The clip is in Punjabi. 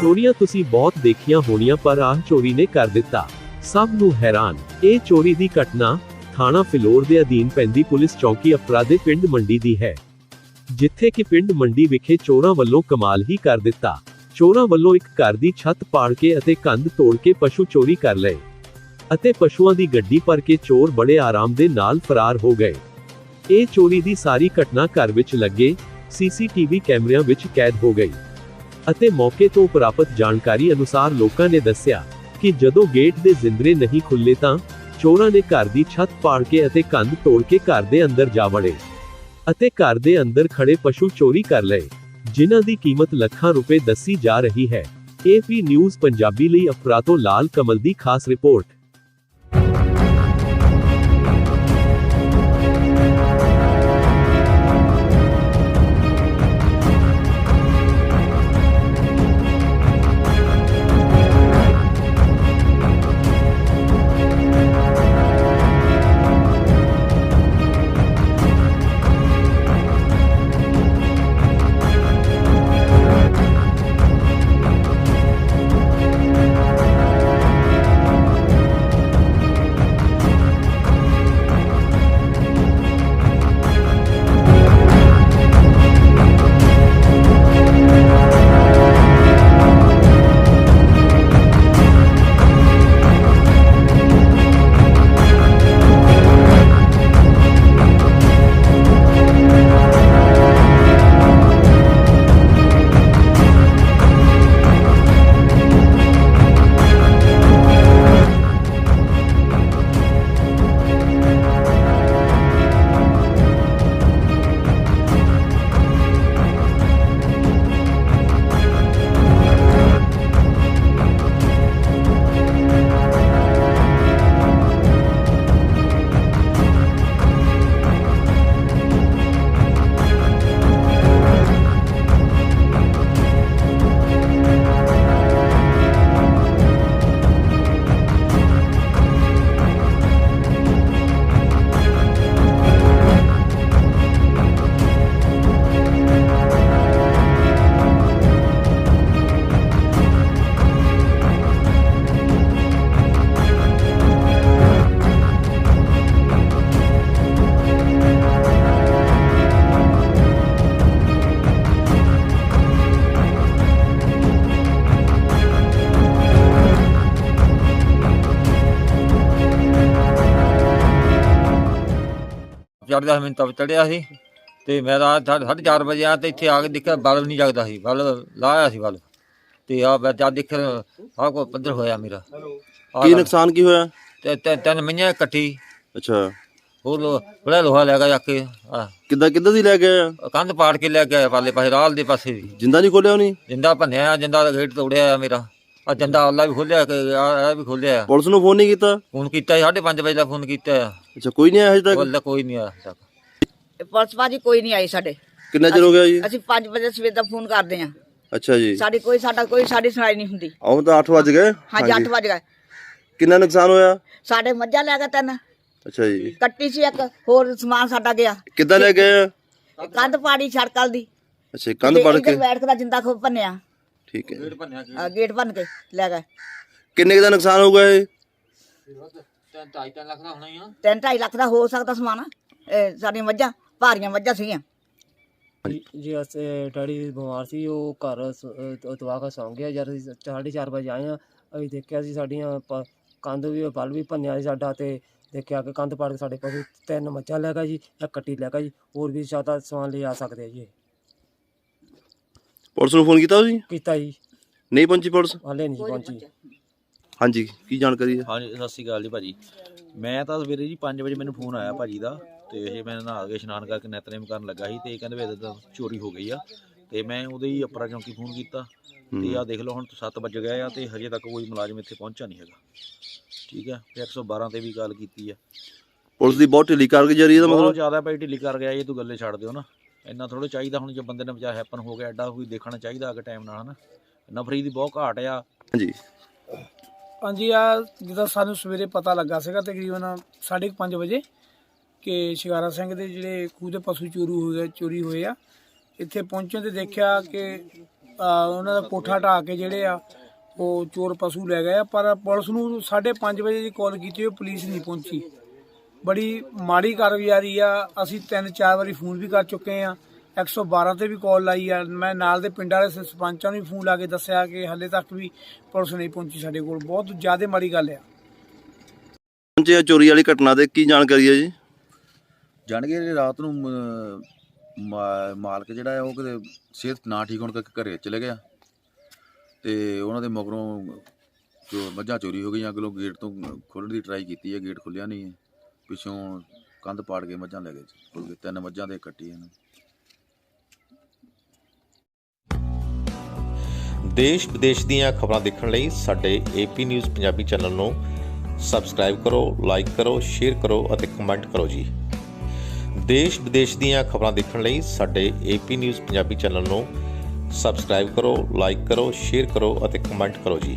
ਚੋਰੀਆਂ ਤੁਸੀਂ ਬਹੁਤ ਦੇਖੀਆਂ ਹੋਣੀਆਂ, ਪਰ ਆਹ ਚੋਰੀ ਨੇ ਕਰ ਦਿੱਤਾ। ਸਭ ਨੂੰ ਹੈਰਾਨ। ਇਹ ਚੋਰੀ ਦੀ ਘਟਨਾ ਥਾਣਾ ਫਿਲੌਰ ਦੇ ਅਧੀਨ ਪੈਂਦੀ ਪੁਲਿਸ ਚੌਕੀ ਅਫਰਾ ਪਿੰਡ ਮੰਡੀ ਦੀ ਹੈ, ਜਿੱਥੇ ਕਿ ਪਿੰਡ ਮੰਡੀ ਵਿਖੇ ਚੋਰਾਂ ਵੱਲੋਂ ਕਮਾਲ ਹੀ ਕਰ ਦਿੱਤਾ। ਚੋਰਾਂ ਵੱਲੋਂ ਇੱਕ ਘਰ ਦੀ ਛੱਤ ਪਾੜ ਕੇ ਅਤੇ ਕੰਧ ਤੋੜ ਕੇ ਪਸ਼ੂ ਚੋਰੀ ਕਰ ਲਏ ਅਤੇ ਪਸ਼ੂਆਂ ਦੀ ਗੱਡੀ ਭਰ ਕੇ ਚੋਰ ਬੜੇ ਆਰਾਮ ਦੇ ਨਾਲ ਫਰਾਰ ਹੋ ਗਏ। ਇਹ ਚੋਰੀ ਦੀ ਸਾਰੀ ਘਟਨਾ ਘਰ ਵਿੱਚ ਲੱਗੇ, ਸੀਸੀਟੀਵੀ ਕੈਮਰਿਆਂ ਵਿੱਚ ਕੈਦ ਹੋ ਗਈ। ਅਤੇ ਮੌਕੇ ਤੋਂ ਪ੍ਰਾਪਤ ਜਾਣਕਾਰੀ ਅਨੁਸਾਰ ਲੋਕਾਂ ਨੇ ਦੱਸਿਆ ਕਿ ਜਦੋਂ ਗੇਟ ਦੇ ਜ਼ਿੰਦਰੇ ਨਹੀਂ ਖੁੱਲੇ ਤਾਂ ਚੋਰਾਂ ਨੇ ਘਰ ਦੀ ਛੱਤ ਪਾੜ ਕੇ ਅਤੇ ਕੰਧ ਤੋੜ ਕੇ ਘਰ ਦੇ ਅੰਦਰ ਜਾ ਵੜੇ ਅਤੇ ਘਰ ਦੇ ਅੰਦਰ ਖੜੇ ਪਸ਼ੂ ਚੋਰੀ ਕਰ ਲਏ, ਜਿਨ੍ਹਾਂ ਦੀ ਕੀਮਤ ਲੱਖਾਂ ਰੁਪਏ ਦੱਸੀ ਜਾ ਰਹੀ ਹੈ। ਏਪੀ ਨਿਊਜ਼ ਪੰਜਾਬੀ ਲਈ ਅਫਰਾਤੋਂ ਲਾਲ ਕਮਲ ਦੀ ਖਾਸ ਰਿਪੋਰਟ। ਚੜਦਾ ਸੀ ਮੈਨੂੰ ਚੜਿਆ ਸੀ ਤੇ ਮੈਂ ਰਾਤ ਸਾਢੇ ਸਾਢੇ ਚਾਰ ਵਜੇ ਆ ਤੇ ਇੱਥੇ ਆ ਕੇ ਦੇਖਿਆ ਬਲਬ ਨਹੀਂ ਜਗਦਾ ਸੀ ਬਲਬ ਲਾਇਆ ਸੀ ਬਲਬ ਤੇ ਆ ਮੈਂ ਜਦ ਦੇਖਿਆ ਆ ਕੋ ਪੱਧਰ ਹੋਇਆ ਮੇਰਾ। ਕੀ ਨੁਕਸਾਨ ਕੀ ਹੋਇਆ? ਤੇ ਤੇ- ਤਿੰਨ ਮਈਆਂ ਇਕੱਠੀ। ਅੱਛਾ। ਹੋਰ ਲੋ ਬੜਾ ਲੋਹਾ ਲੈ ਗਿਆ ਕੇ ਆ ਕਿੱਦਾਂ ਕਿੱਦਾਂ ਦੀ ਲੈ ਗਏ ਆ? ਕੰਧ ਪਾੜ ਕੇ ਲੈ ਗਿਆ ਪਾਲੇ ਪਾਸੇ ਰਾਲ ਦੇ ਪਾਸੇ ਜਿੰਦਾ ਨਹੀਂ ਖੋਲਿਆ ਉਹਨੇ? ਜਿੰਦਾ ਭੰਨਿਆ ਜਿੰਦਾ ਗੇਟ ਤੋੜਿਆ ਮੇਰਾ। ਆ ਜਿੰਦਾ ਅੱਲਾ ਵੀ ਖੋਲਿਆ ਆ ਵੀ ਖੋਲਿਆ। ਪੁਲਿਸ ਨੂੰ ਫੋਨ ਨਹੀਂ ਕੀਤਾ? ਫੋਨ ਕੀਤਾ ਸੀ, ਸਾਢੇ ਪੰਜ ਵਜੇ ਦਾ ਫੋਨ ਕੀਤਾ। ਅੱਛਾ ਕੋਈ ਨਹੀਂ ਆਇਆ ਹਜੇ ਤੱਕ? ਬੋਲ ਕੋਈ ਨਹੀਂ ਆਇਆ ਹਜੇ ਤੱਕ। ਪੁਲਿਸ ਭਾਜੀ ਕੋਈ ਨਹੀਂ ਆਈ ਸਾਡੇ। ਕਿੰਨਾ ਚਿਰ ਹੋ ਗਿਆ ਜੀ? ਅਸੀਂ 5 ਵਜੇ ਸਵੇਰ ਦਾ ਫੋਨ ਕਰਦੇ ਆਂ ਅੱਛਾ ਜੀ। ਸਾਡੀ ਕੋਈ ਸਾਡਾ ਕੋਈ ਸਾਡੀ ਸੁਣਾਈ ਨਹੀਂ ਹੁੰਦੀ। ਆਉਂ ਤਾਂ 8 ਵਜ ਗਏ। ਹਾਂਜੀ 8 ਵਜ ਗਏ। ਕਿੰਨਾ ਨੁਕਸਾਨ ਹੋਇਆ? ਸਾਡੇ ਮੱਝਾਂ ਲੈ ਗਏ ਤਿੰਨ। ਅੱਛਾ ਜੀ। ਕੱਟੀ ਸੀ ਇੱਕ ਹੋਰ ਸਮਾਨ ਸਾਡਾ ਗਿਆ। ਕਿੱਦਾਂ ਲੈ ਗਏ? ਕੰਧ ਪਾੜੀ ਛੜਕਲ ਦੀ। ਅੱਛਾ ਕੰਧ ਪੜ ਕੇ। ਬੈਠ ਕੇ ਦਾ ਜਿੰਦਾ ਖੋ ਭੰਨਿਆ। ਠੀਕ ਹੈ। ਅ, ਗੇਟ ਭੰਨ ਕੇ ਲੈ ਗਏ। ਕਿੰਨੇ ਕੁ ਦਾ ਨੁਕਸਾਨ ਹੋਊਗਾ ਇਹ? ਤਿੰਨ ਢਾਈ ਤਿੰਨ ਲੱਖ ਦਾ ਹੋਣਾ ਹੀ ਆ। ਤਿੰਨ ਢਾਈ ਲੱਖ ਦਾ ਹੋ ਸਕਦਾ ਸਮਾਨ। ਇਹ ਸਾਡੀਆਂ ਮੱਝਾਂ ਭਾਰੀਆਂ ਮੱਝਾਂ ਸੀਗੀਆਂ। ਜੀ ਅਸੀਂ ਡੈਡੀ ਬਿਮਾਰ ਸੀ ਉਹ ਘਰ ਦਵਾ ਕੇ ਸੌਂ ਗਿਆ। ਜਦ ਅਸੀਂ ਸਾਢੇ ਚਾਰ ਵਜੇ ਆਏ ਆ ਅਸੀਂ ਦੇਖਿਆ ਸੀ ਸਾਡੀਆਂ ਪ- ਕੰਧ ਵੀ ਬਲ ਵੀ ਭੰਨਿਆ ਸੀ ਸਾਡਾ ਤੇ ਦੇਖਿਆ ਕਿ ਕੰਧ ਪਾੜ ਕੇ ਸਾਡੇ ਪਸ਼ੂ ਤਿੰਨ ਮੱਝਾਂ ਲੈ ਗਿਆ ਜੀ ਇੱਕ ਕੱਟੀ ਲੈ ਗਿਆ ਜੀ। ਹੋਰ ਵੀ ਜ਼ਿਆਦਾ ਸਮਾਨ ਲੈ ਆ ਸਕਦੇ ਆ ਜੀ ਇਹ। ਪੁਲਿਸ ਨੂੰ ਫੋਨ ਕੀਤਾ ਤੁਸੀਂ? ਕੀਤਾ ਜੀ। ਨਹੀਂ ਪਹੁੰਚੀ ਪੁਲਿਸ? ਹਾਲੇ ਨਹੀਂ ਪਹੁੰਚੀ। ਹਾਂਜੀ ਕੀ ਜਾਣਕਾਰੀ ਹੈ? ਹਾਂਜੀ ਸਤਿ ਸ਼੍ਰੀ ਅਕਾਲ ਜੀ ਭਾਜੀ। ਮੈਂ ਤਾਂ ਸਵੇਰੇ ਜੀ 5 ਵਜੇ ਮੈਨੂੰ ਫੋਨ ਆਇਆ ਭਾਜੀ ਦਾ ਤੇ ਇਹ ਮੈਂ ਨਹਾ ਕੇ ਇਸ਼ਨਾਨ ਕਰਕੇ ਨਿਤਨੇਮ ਕਰਨ ਲੱਗਾ ਸੀ ਤੇ ਇਹ ਕਹਿੰਦੇ ਵੀ ਤਾਂ ਚੋਰੀ ਹੋ ਗਈ ਆ। ਤੇ ਮੈਂ ਉਹਦੇ ਹੀ ਅਪਰਾ ਚੌਂਕੀ ਫੋਨ ਕੀਤਾ ਤੇ ਆ ਦੇਖ ਲਓ ਹੁਣ 7 ਵਜ ਗਏ ਆ ਤੇ ਹਜੇ ਤੱਕ ਕੋਈ ਮੁਲਾਜ਼ਮ ਇੱਥੇ ਪਹੁੰਚਿਆ ਨਹੀਂ ਹੈਗਾ। ਠੀਕ ਹੈ ਤੇ 112 ਤੇ ਵੀ ਕਾਲ ਕੀਤੀ ਆ। ਪੁਲਿਸ ਦੀ ਬਹੁਤ ਢਿੱਲੀ ਕਾਰਗੁਜ਼ਾਰੀ ਹੈ ਦਾ ਬਹੁਤ ਮਤਲਬ। ਜ਼ਿਆਦਾ ਭਾਈ ਢਿੱਲੀ ਕਰ ਗਿਆ ਇਹ ਤੂੰ ਗੱਲੇ ਛੱਡ ਦਿਓ ਨਾ। ਇੰਨਾ ਥੋੜਾ ਚਾਹੀਦਾ ਹੁਣ ਜੇ ਬੰਦੇ ਨੇ ਵਿਚਾਰ ਹੈਪਨ ਹੋ ਗਿਆ ਐਡਾ ਕੋਈ ਦੇਖਣਾ ਚਾਹੀਦਾ ਅਗੇ ਟਾਈਮ ਨਾਲ ਹਨਾ? ਨਫਰੀ ਦੀ ਬਹੁਤ ਘਾਟ ਆ। ਹਾਂਜੀ। ਹਾਂਜੀ ਆ ਜਿੱਦਾਂ ਸਾਨੂੰ ਸਵੇਰੇ ਪਤਾ ਲੱਗਾ ਸੀਗਾ ਤਕਰੀਬਨ 5:30 ਵਜੇ ਕਿ ਸ਼ਿਕਾਰਾ ਸਿੰਘ ਦੇ ਜਿਹੜੇ ਖੂਹ ਦੇ ਪਸ਼ੂ ਚੋਰੂ ਹੋ ਗਏ ਚੋਰੀ ਹੋਏ ਆ। ਇੱਥੇ ਪਹੁੰਚਣ ਤੇ ਦੇਖਿਆ ਕਿ ਉਹਨਾਂ ਦਾ ਕੋਠਾ ਢਾਹ ਕੇ ਜਿਹੜੇ ਆ ਉਹ ਚੋਰ ਪਸ਼ੂ ਲੈ ਗਏ ਆ। ਪਰ ਪੁਲਿਸ ਨੂੰ 5:30 ਵਜੇ ਦੀ ਕਾਲ ਕੀਤੀ ਉਹ ਪੁਲਿਸ ਨਹੀਂ ਪਹੁੰਚੀ। ਬੜੀ ਮਾੜੀ ਕਾਰਗੁਜ਼ਾਰੀ ਆ ਅਸੀਂ ਤਿੰਨ ਚਾਰ ਵਾਰੀ ਫੋਨ ਵੀ ਕਰ ਚੁੱਕੇ ਆ। 112 ਤੇ ਵੀ ਕਾਲ ਲਾਈ ਆ। ਮੈਂ ਨਾਲ ਦੇ ਪਿੰਡ ਵਾਲੇ ਸਰਪੰਚਾਂ ਨੂੰ ਵੀ ਫੋਨ ਲਾ ਕੇ ਦੱਸਿਆ ਕਿ ਹਲੇ ਤੱਕ ਵੀ ਪੁਲਿਸ ਨਹੀਂ ਪਹੁੰਚੀ ਸਾਡੇ ਕੋਲ। ਬਹੁਤ ਜ਼ਿਆਦਾ ਮਾੜੀ ਗੱਲ ਆ। ਪਹੁੰਚੇ ਆ ਚੋਰੀ ਵਾਲੀ ਘਟਨਾ ਦੇ। ਕੀ ਜਾਣਕਾਰੀ ਹੈ ਜੀ? ਜਾਣ ਕੇ ਜਿਹੜੇ ਰਾਤ ਨੂੰ ਅਮ, ਮਾ- ਮਾਲਕ ਜਿਹੜਾ ਹੈ ਉਹ ਕਿਤੇ ਸਿਹਤ ਨਾ ਠੀਕ ਹੋਣ ਕਰਕੇ ਘਰੇ ਚਲੇ ਗਿਆ। ਤੇ ਉਹਨਾਂ ਦੇ ਮਗਰੋਂ ਜੋ ਮੱਝਾਂ ਚੋਰੀ ਹੋ ਗਈਆਂ ਅਗਲੋਂ ਗੇਟ ਤੋਂ ਖੋਲ੍ਹਣ ਦੀ ਟਰਾਈ ਕੀਤੀ ਹੈ ਗੇਟ ਖੁੱਲਿਆ ਨਹੀਂ ਹੈ। ਪਿੱਛੋਂ ਕੰਧ ਪਾੜ ਕੇ ਮੱਝਾਂ ਲੈ ਗਏ ਖੁੱਲ ਗਏ ਤਿੰਨ ਮੱਝਾਂ ਦੇ ਕੱਟੀ ਹਨ ਦੇਸ਼ ਵਿਦੇਸ਼ ਦੀਆਂ ਖਬਰਾਂ ਦੇਖਣ ਲਈ ਸਾਡੇ ਏਪੀ ਨਿਊਜ਼ ਪੰਜਾਬੀ ਚੈਨਲ ਨੂੰ ਸਬਸਕ੍ਰਾਈਬ ਕਰੋ ਲਾਈਕ ਕਰੋ ਸ਼ੇਅਰ ਕਰੋ ਅਤੇ ਕਮੈਂਟ ਕਰੋ ਜੀ। ਦੇਸ਼ ਵਿਦੇਸ਼ ਦੀਆਂ ਖਬਰਾਂ ਦੇਖਣ ਲਈ ਸਾਡੇ ਏਪੀ ਨਿਊਜ਼ ਪੰਜਾਬੀ ਚੈਨਲ ਨੂੰ ਸਬਸਕ੍ਰਾਈਬ ਕਰੋ ਲਾਈਕ ਕਰੋ ਸ਼ੇਅਰ ਕਰੋ ਅਤੇ ਕਮੈਂਟ ਕਰੋ ਜੀ।